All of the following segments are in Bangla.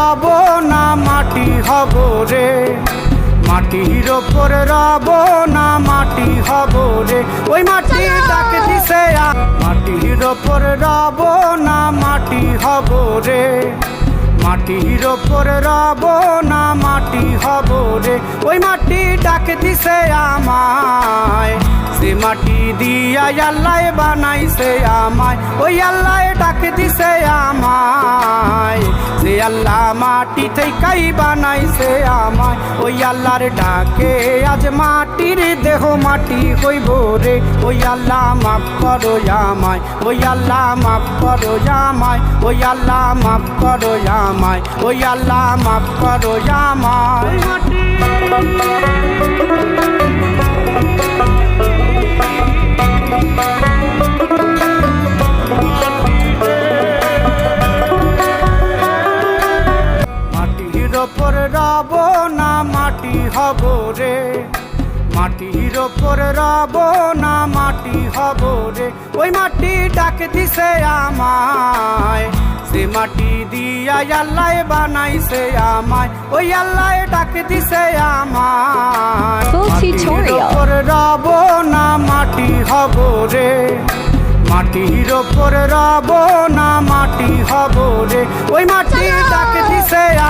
রব না, মাটি হব রে। মাটির ওপর রব না, মাটি হব রে। ওই মাটি ডাকে দিছে মাটির ওপর রব না, মাটি হব রে। মাটির ওপর রব না, মাটি হব রে। ওই মাটি ডাকে দিছে আমায়। সে মাটি দিয়া আল্লাহ বানাইছে আমায়, ওই আল্লাহ ডাকে দিছে আমায়। আল্লাহ মাটি থেকেই বানাইছে আমায়। ওই আল্লাহর ডাকে আজ মাটির দেহ মাটি হইব রে। ওই আল্লাহ মাফ করো আমায়। ওই আল্লাহ মাফ করো আমায়। ওই আল্লাহ মাফ করো আমায়। ওই আল্লাহ মাফ করো আমায়। ওপর রব না মাটি হব রে। মাটির ওপর রব না মাটি হব রে। ওই মাটি ডাকে দিছে আমায়। সে মাটি দিয়া আল্লাহ বানাইছে আমায় ওই আল্লাহ ডাকে দিছে আমায়। ওপর রব না মাটি হব রে। মাটির ওপর রব না মাটি হব রে। ওই মাটি ডাকে দিছে আ- মাটির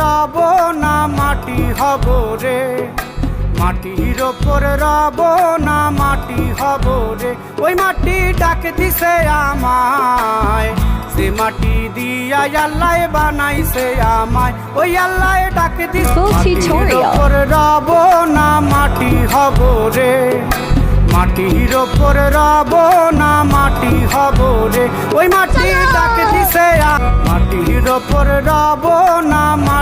রব না মাটি হব রে। মাটির ওপর রব না মাটি হব রে। ওই মাটি ডাকে দিছে আমায়। সে মাটি দিয়া আল্লাহ বানাইছে আমায় ওই আল্লাহ ডাকে দিছে. ওপর রব না মাটি হব রে। মাটির ওপর রব না মাটি হব রে। ওই মাটি ডাকে দিছে মাটির ওপর রব না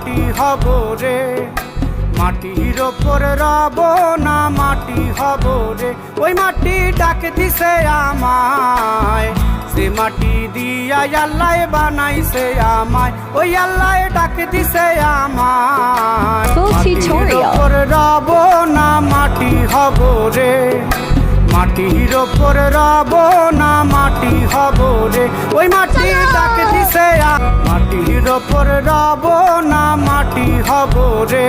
মাটি হব রে? মাটির ওপর রব না মাটি হব রে? ওই মাটি ডাকে দিছে আমায়। সে মাটি দিয়া আল্লাহ বানাইছে আমায় ওই আল্লাহ ডাকে দিছে আমায়। রব না মাটি হব রে? মাটির ওপর রব না মাটি হব রে। ওই মাটি ডাকে দিছে মাটির ওপর রব না মাটি হব রে।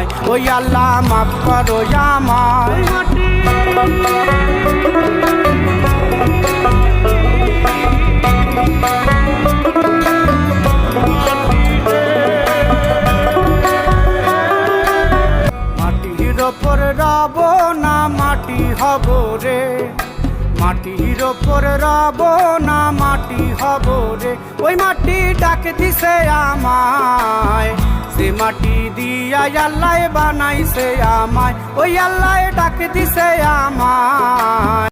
আমায় ওই আল্লাহ মাফ করো মাটির ওপর রব না মাটি হব রে। মাটির ওপর রব না মাটি হব রে। ওই মাটি ডাক দিছে আমায়। সে মাটি দিয়া আল্লাহ বানাইছে আমায়। ওই আল্লাহ ডাক দিছে আমায়।